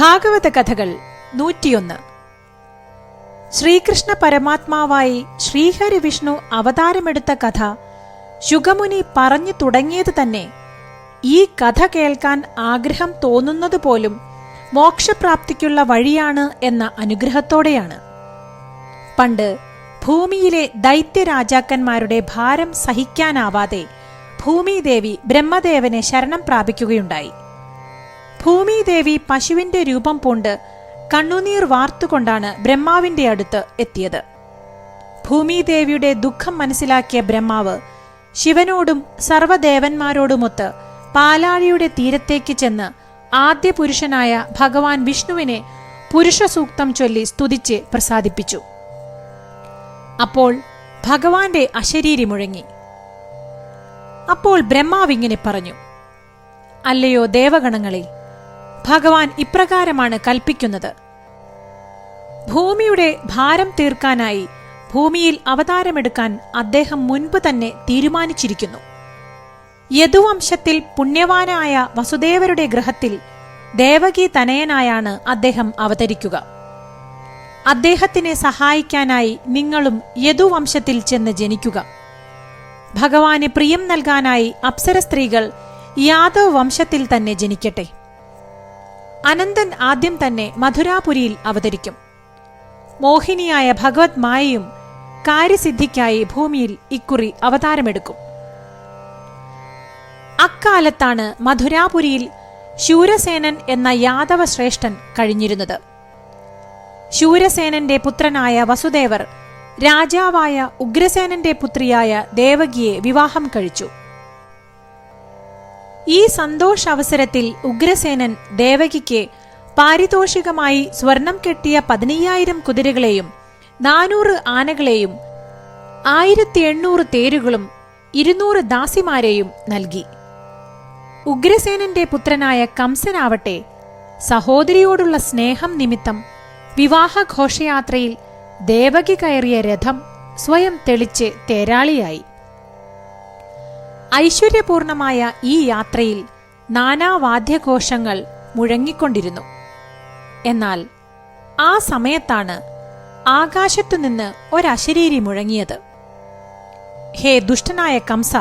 ഭാഗവത കഥകൾ നൂറ്റിയൊന്ന്. ശ്രീകൃഷ്ണ പരമാത്മാവായി ശ്രീഹരി വിഷ്ണു അവതാരമെടുത്ത കഥ ശുഗമുനി പറഞ്ഞു തുടങ്ങിയത് തന്നെ ഈ കഥ കേൾക്കാൻ ആഗ്രഹം തോന്നുന്നത് പോലും മോക്ഷപ്രാപ്തിക്കുള്ള വഴിയാണ് എന്ന അനുഗ്രഹത്തോടെയാണ്. പണ്ട് ഭൂമിയിലെ ദൈത്യരാജാക്കന്മാരുടെ ഭാരം സഹിക്കാനാവാതെ ഭൂമിദേവി ബ്രഹ്മദേവനെ ശരണം പ്രാപിക്കുകയുണ്ടായി. ഭൂമിദേവി പശുവിന്റെ രൂപം പൂണ്ട് കണ്ണുനീർ വാർത്തുകൊണ്ടാണ് ബ്രഹ്മാവിന്റെ അടുത്ത് എത്തിയത്. ഭൂമിദേവിയുടെ ദുഃഖം മനസ്സിലാക്കിയ ബ്രഹ്മാവ് ശിവനോടും സർവദേവന്മാരോടുമൊത്ത് പാലാഴിയുടെ തീരത്തേക്ക് ചെന്ന് ആദ്യ പുരുഷനായ ഭഗവാൻ വിഷ്ണുവിനെ പുരുഷസൂക്തം ചൊല്ലി സ്തുതിച്ച് പ്രസാദിപ്പിച്ചു. അപ്പോൾ ഭഗവാന്റെ അശരീരി മുഴങ്ങി. അപ്പോൾ ബ്രഹ്മാവിങ്ങനെ പറഞ്ഞു അല്ലയോ ദേവഗണങ്ങളെ ഭഗവാൻ ഇപ്രകാരമാണ് കൽപ്പിക്കുന്നത്. ഭൂമിയുടെ ഭാരം തീർക്കാനായി ഭൂമിയിൽ അവതാരമെടുക്കാൻ അദ്ദേഹം മുൻപ് തന്നെ തീരുമാനിച്ചിരിക്കുന്നു. യദുവംശത്തിൽ പുണ്യവാനായ വസുദേവരുടെ ഗ്രഹത്തിൽ ദേവകി തനയനായാണ് അദ്ദേഹം അവതരിക്കുക. അദ്ദേഹത്തിനെ സഹായിക്കാനായി നിങ്ങളും യദുവംശത്തിൽ ചെന്ന് ജനിക്കുക. ഭഗവാന് പ്രിയം നൽകാനായി അപ്സര സ്ത്രീകൾ യാദവ് വംശത്തിൽ തന്നെ ജനിക്കട്ടെ. അനന്തൻ ആദ്യം തന്നെ മധുരാപുരിയിൽ അവതരിക്കും. മോഹിനിയായ ഭഗവത് മായയും കാര്യസിദ്ധിക്കായി ഭൂമിയിൽ ഇക്കുറി അവതാരമെടുക്കും. അക്കാലത്താണ് മധുരാപുരിയിൽ ശൂരസേനൻ എന്ന യാദവ ശ്രേഷ്ഠൻ കഴിഞ്ഞിരുന്നത്. ശൂരസേനന്റെ പുത്രനായ വസുദേവർ രാജാവായ ഉഗ്രസേനന്റെ പുത്രിയായ ദേവകിയെ വിവാഹം കഴിച്ചു. ഈ സന്തോഷ അവസരത്തിൽ ഉഗ്രസേനൻ ദേവകിക്ക് പാരിതോഷികമായി സ്വർണം കെട്ടിയ പതിനയ്യായിരം കുതിരകളെയും നാനൂറ് ആനകളെയും ആയിരത്തി എണ്ണൂറ് തേരുകളും ഇരുന്നൂറ് ദാസിമാരെയും നൽകി. ഉഗ്രസേനന്റെ പുത്രനായ കംസനാവട്ടെ സഹോദരിയോടുള്ള സ്നേഹം നിമിത്തം വിവാഹഘോഷയാത്രയിൽ ദേവകി കയറിയ രഥം സ്വയം തെളിച്ച് തേരാളിയായി. ഐശ്വര്യപൂർണമായ ഈ യാത്രയിൽ നാനാവാദ്യഘോഷങ്ങൾ മുഴങ്ങിക്കൊണ്ടിരുന്നു. എന്നാൽ ആ സമയത്താണ് ആകാശത്തുനിന്ന് ഒരശരീരി മുഴങ്ങിയത്. ഹേ ദുഷ്ടനായ കംസ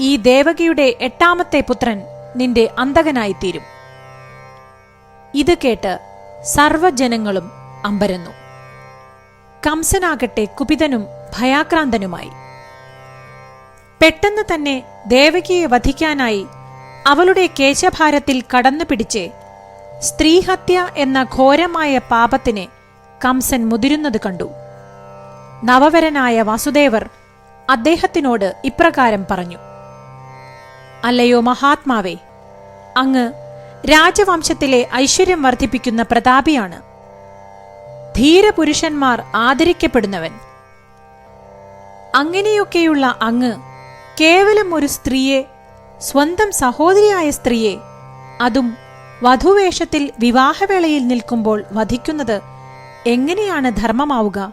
ഈ ദേവകിയുടെ എട്ടാമത്തെ പുത്രൻ നിന്റെ അന്തകനായിത്തീരും ഇത് കേട്ട് സർവജനങ്ങളും അമ്പരന്നു. കംസനാകട്ടെ കുപിതനും ഭയാക്രാന്തനുമായി. പെട്ടെന്ന് തന്നെ ദേവകിയെ വധിക്കാനായി അവളുടെ കേശഭാരത്തിൽ കടന്നുപിടിച്ച് സ്ത്രീഹത്യ എന്ന ഘോരമായ പാപത്തിന് കംസൻ മുതിരുന്നത് കണ്ടു. നവവരനായ വാസുദേവർ അദ്ദേഹത്തിനോട് ഇപ്രകാരം പറഞ്ഞു. അല്ലയോ മഹാത്മാവേ അങ്ങ് രാജവംശത്തിലെ ഐശ്വര്യം വർദ്ധിപ്പിക്കുന്ന പ്രതാപിയാണ്. ധീരപുരുഷന്മാർ ആദരിക്കപ്പെടുന്നവൻ. അങ്ങനെയൊക്കെയുള്ള അങ്ങ് കേവലം ഒരു സ്ത്രീയെ സ്വന്തം സഹോദരിയായ സ്ത്രീയെ അതും വധുവേഷത്തിൽ വിവാഹവേളയിൽ നിൽക്കുമ്പോൾ വധിക്കുന്നത് എങ്ങനെയാണ് ധർമ്മമാവുക?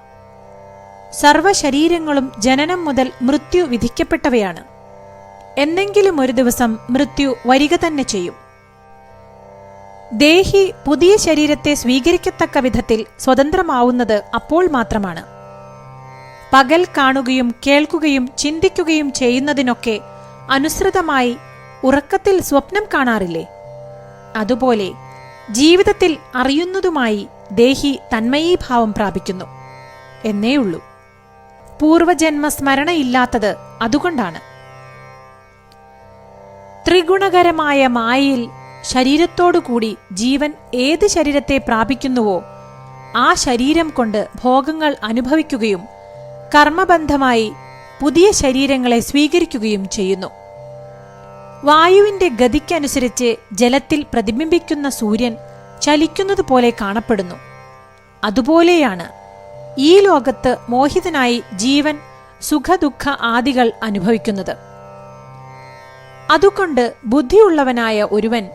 സർവശരീരങ്ങളും ജനനം മുതൽ മൃത്യു വിധിക്കപ്പെട്ടവയാണ്. എന്നെങ്കിലും ഒരു ദിവസം മൃത്യു വരിക തന്നെ ചെയ്യും. ദേഹി പുതിയ ശരീരത്തെ സ്വീകരിക്കത്തക്ക വിധത്തിൽ സ്വതന്ത്രമാവുന്നത് അപ്പോൾ മാത്രമാണ്. പകൽ കാണുകയും കേൾക്കുകയും ചിന്തിക്കുകയും ചെയ്യുന്നതിനൊക്കെ അനുസൃതമായി ഉറക്കത്തിൽ സ്വപ്നം കാണാറില്ലേ? അതുപോലെ ജീവിതത്തിൽ അറിയുന്നതുമായി ദേഹി തന്മയീഭാവം പ്രാപിക്കുന്നു. എന്നേയുള്ളൂ പൂർവജന്മ സ്മരണയില്ലാത്തത് അതുകൊണ്ടാണ്. ത്രിഗുണകരമായ മായയിൽ ശരീരത്തോടുകൂടി ജീവൻ ഏത് ശരീരത്തെ പ്രാപിക്കുന്നുവോ ആ ശരീരം കൊണ്ട് ഭോഗങ്ങൾ അനുഭവിക്കുകയും കർമ്മബന്ധമായി പുതിയ ശരീരങ്ങളെ സ്വീകരിക്കുകയും ചെയ്യുന്നു. വായുവിന്റെ ഗതിക്കനുസരിച്ച് ജലത്തിൽ പ്രതിബിംബിക്കുന്ന സൂര്യൻ ചലിക്കുന്നത് പോലെ കാണപ്പെടുന്നു. അതുപോലെയാണ് ഈ ലോകത്ത് മോഹിതനായി ജീവൻ സുഖദുഃഖ ആദികൾ അനുഭവിക്കുന്നത്. അതുകൊണ്ട് ബുദ്ധിയുള്ളവനായ ഒരുവൻ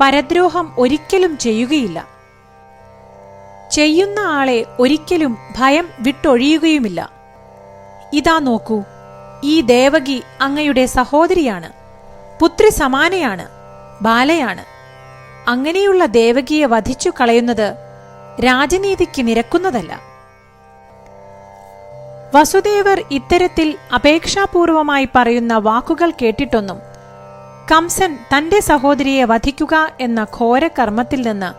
പരദ്രോഹം ഒരിക്കലും ചെയ്യുകയില്ല. ചെയ്യുന്ന ആളെ ഒരിക്കലും ഭയം വിട്ടൊഴിയുകയുമില്ല. ഇതാ നോക്കൂ. ഈ ദേവകി അങ്ങയുടെ സഹോദരിയാണ്. പുത്രി സമാനയാണ്. ബാലയാണ്. അങ്ങനെയുള്ള ദേവകിയെ വധിച്ചു കളയുന്നത് രാജനീതിക്ക് നിരക്കുന്നതല്ല. വസുദേവർ ഇത്തരത്തിൽ അപേക്ഷാപൂർവമായി പറയുന്ന വാക്കുകൾ കേട്ടിട്ടൊന്നും കംസൻ തന്റെ സഹോദരിയെ വധിക്കുക എന്ന ഘോരകർമ്മത്തിൽ നിന്ന്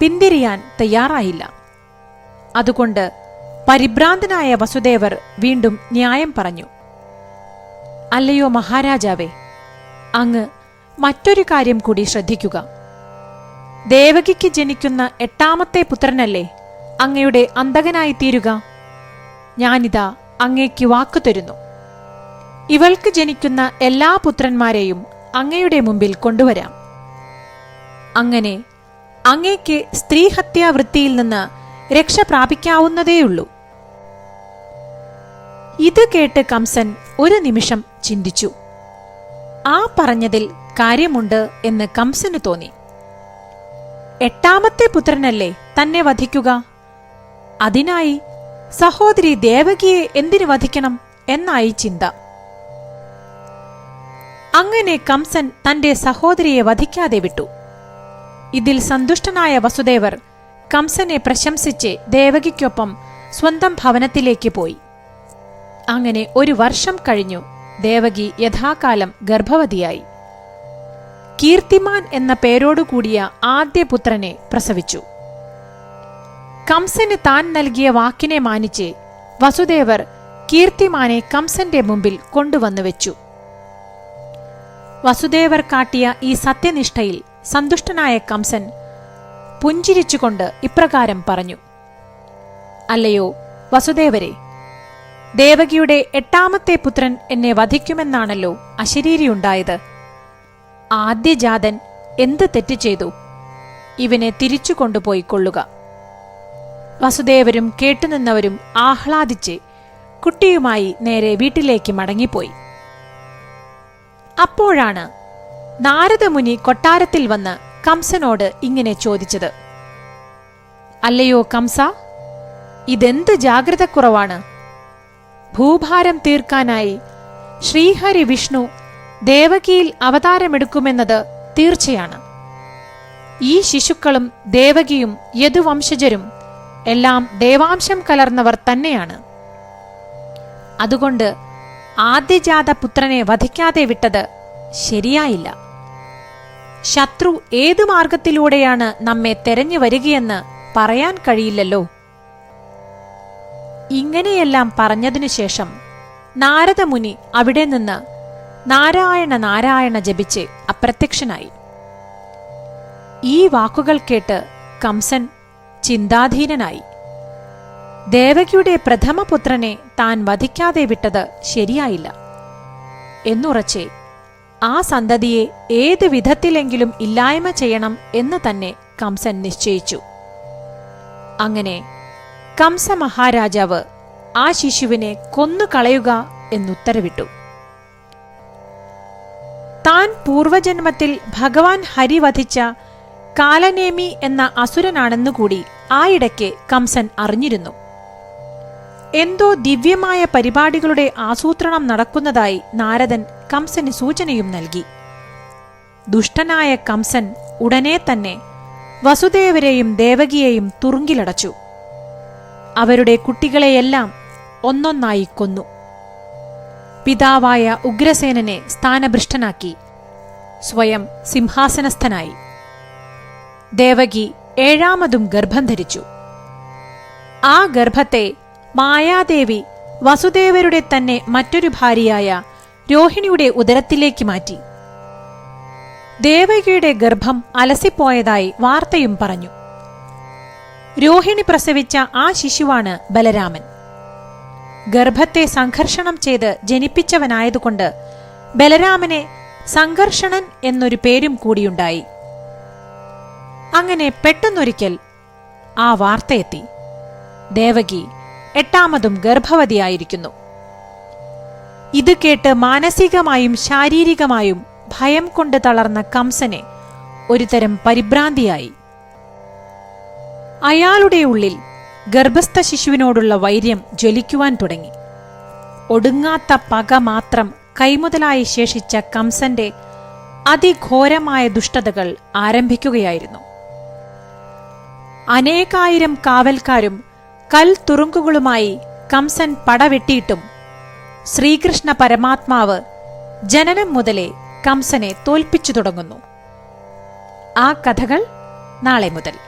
പിന്തിരിയാൻ തയ്യാറായില്ല. അതുകൊണ്ട് പരിഭ്രാന്തനായ വസുദേവർ വീണ്ടും ന്യായം പറഞ്ഞു. അല്ലയോ മഹാരാജാവേ അങ്ങ് മറ്റൊരു കാര്യം കൂടി ശ്രദ്ധിക്കുക. ദേവകിക്ക് ജനിക്കുന്ന എട്ടാമത്തെ പുത്രനല്ലേ അങ്ങയുടെ അന്തകനായി തീരുക? ഞാനിതാ അങ്ങയ്ക്ക് വാക്കു തരുന്നു. ഇവൾക്ക് ജനിക്കുന്ന എല്ലാ പുത്രന്മാരെയും അങ്ങയുടെ മുമ്പിൽ കൊണ്ടുവരാം. അങ്ങനെ അങ്ങയ്ക്ക് സ്ത്രീഹത്യാവൃത്തിയിൽ നിന്ന് രക്ഷ പ്രാപിക്കാവുന്നതേയുള്ളൂ. ഇത് കേട്ട് കംസൻ ഒരു നിമിഷം ചിന്തിച്ചു. ആ പറഞ്ഞതിൽ കാര്യമുണ്ട് എന്ന് കംസന് തോന്നി. എട്ടാമത്തെ പുത്രനല്ലേ തന്നെ വധിക്കുക? അതിനായി സഹോദരി ദേവകിയെ എന്തിനു വധിക്കണം എന്നായി ചിന്ത. അങ്ങനെ കംസൻ തന്റെ സഹോദരിയെ വധിക്കാതെ വിട്ടു. ഇതിൽ സന്തുഷ്ടനായ വസുദേവർ കംസനെ പ്രശംസിച്ച് ദേവകിക്കൊപ്പം സ്വന്തം ഭവനത്തിലേക്ക് പോയി. അങ്ങനെ ഒരു വർഷം കഴിഞ്ഞു. ദേവകി യഥാകാലം ഗർഭവതിയായി. കീർത്തിമാൻ എന്ന പേരോടുകൂടിയ ആദ്യ പുത്രനെ പ്രസവിച്ചു. കംസന് താൻ നൽകിയ വാക്കിനെ മാനിച്ച് വസുദേവർ കീർത്തിമാനെ കംസന്റെ മുമ്പിൽ കൊണ്ടുവന്നു വെച്ചു. വസുദേവർ കാട്ടിയ ഈ സത്യനിഷ്ഠയിൽ സന്തുഷ്ടനായ കംസൻ പുഞ്ചിരിച്ചുകൊണ്ട് ഇപ്രകാരം പറഞ്ഞു. അല്ലയോ വസുദേവരെ ദേവകിയുടെ എട്ടാമത്തെ പുത്രൻ എന്നെ വധിക്കുമെന്നാണല്ലോ അശരീരിയുണ്ടായത്. ആദ്യജാതൻ എന്ത് തെറ്റ് ചെയ്തു? ഇവനെ തിരിച്ചു കൊണ്ടുപോയി കൊള്ളുക. വസുദേവരും കേട്ടുനിന്നവരും ആഹ്ലാദിച്ച് കുട്ടിയുമായി നേരെ വീട്ടിലേക്ക് മടങ്ങിപ്പോയി. അപ്പോഴാണ് നാരദമുനി കൊട്ടാരത്തിൽ വന്ന് കംസനോട് ഇങ്ങനെ ചോദിച്ചത്. അല്ലയോ കംസ ഇതെന്ത് ജാഗ്രതക്കുറവാണ്? ഭൂഭാരം തീർക്കാനായി ശ്രീഹരി വിഷ്ണു ദേവകിയിൽ അവതാരമെടുക്കുമെന്നത് തീർച്ചയാണ്. ഈ ശിശുക്കളും ദേവകിയും യദുവംശജരും എല്ലാം ദേവാംശം കലർന്നവർ തന്നെയാണ്. അതുകൊണ്ട് ആദ്യജാത പുത്രനെ വധിക്കാതെ വിട്ടത് ശരിയായില്ല. ശത്രു ഏതു മാർഗത്തിലൂടെയാണ് നമ്മെ തെരഞ്ഞു വരികയെന്ന് പറയാൻ കഴിയില്ലല്ലോ. ഇങ്ങനെയെല്ലാം പറഞ്ഞതിനു ശേഷം നാരദമുനി അവിടെ നിന്ന് നാരായണ നാരായണ ജപിച്ച് അപ്രത്യക്ഷനായി. ഈ വാക്കുകൾ കേട്ട് കംസൻ ചിന്താധീനനായി. ദേവകിയുടെ പ്രഥമപുത്രനെ താൻ വധിക്കാതെ വിട്ടത് ശരിയായില്ല. എന്നുറച്ചേ ആ സന്തതിയെ ഏത് വിധത്തിലെങ്കിലും ഇല്ലായ്മ ചെയ്യണം എന്ന് തന്നെ കംസൻ നിശ്ചയിച്ചു. അങ്ങനെ കംസ മഹാരാജാവ് ആ ശിശുവിനെ കൊന്നുകളയുക എന്നുത്തരവിട്ടു. താൻ പൂർവജന്മത്തിൽ ഭഗവാൻ ഹരി വധിച്ച കാലനേമി എന്ന അസുരനാണെന്നുകൂടി ആയിടയ്ക്ക് കംസൻ അറിഞ്ഞിരുന്നു. എന്തോ ദിവ്യമായ പരിപാടികളുടെ ആസൂത്രണം നടക്കുന്നതായി നാരദൻ കംസന് സൂചനയും നൽകി. ദുഷ്ടനായ കംസൻ ഉടനെ തന്നെ വസുദേവരെയും ദേവകിയെയും തുറുങ്കിലടച്ചു. അവരുടെ കുട്ടികളെയെല്ലാം ഒന്നൊന്നായി കൊന്നു. പിതാവായ ഉഗ്രസേനനെ സ്ഥാനഭൃഷ്ടനാക്കി സ്വയം സിംഹാസനസ്ഥനായി. ദേവകി ഏഴാമതും ഗർഭം ധരിച്ചു. ആ ഗർഭത്തെ മായാദേവി വസുദേവരുടെ തന്നെ മറ്റൊരു ഭാര്യയായ രോഹിണിയുടെ ഉദരത്തിലേക്ക് മാറ്റി. ദേവകിയുടെ ഗർഭം അലസിപ്പോയതായി വാർത്തയും പറഞ്ഞു. രോഹിണി പ്രസവിച്ച ആ ശിശുവാണ് ബലരാമൻ. ഗർഭത്തെ സംഘർഷണം ചെയ്ത് ജനിപ്പിച്ചവനായതുകൊണ്ട് ബലരാമനെ സംഘർഷണൻ എന്നൊരു പേരും കൂടിയുണ്ടായി. അങ്ങനെ പെട്ടെന്നൊരിക്കൽ ആ വാർത്തയെത്തി. ദേവകി എട്ടാമതും ഗർഭവതിയായിരിക്കുന്നു. ഇത് കേട്ട് മാനസികമായും ശാരീരികമായും ഭയം കൊണ്ട് തളർന്ന കംസനെ ഒരുതരം പരിഭ്രാന്തിയായി. അയാളുടെ ഉള്ളിൽ ഗർഭസ്ഥ ശിശുവിനോടുള്ള വൈര്യം ജ്വലിക്കുവാൻ തുടങ്ങി. ഒടുങ്ങാത്ത പക മാത്രം കൈമുതലായി ശേഷിച്ച കംസന്റെ അതിഘോരമായ ദുഷ്ടതകൾ ആരംഭിക്കുകയായിരുന്നു. അനേകായിരം കാവൽക്കാരും കൽ തുറുങ്കുകളുമായി കംസൻ പടവെട്ടിയിട്ടും ശ്രീകൃഷ്ണ പരമാത്മാവ് ജനനം മുതലേ കംസനെ തോൽപ്പിച്ചു തുടങ്ങുന്നു. ആ കഥകൾ നാളെ മുതൽ.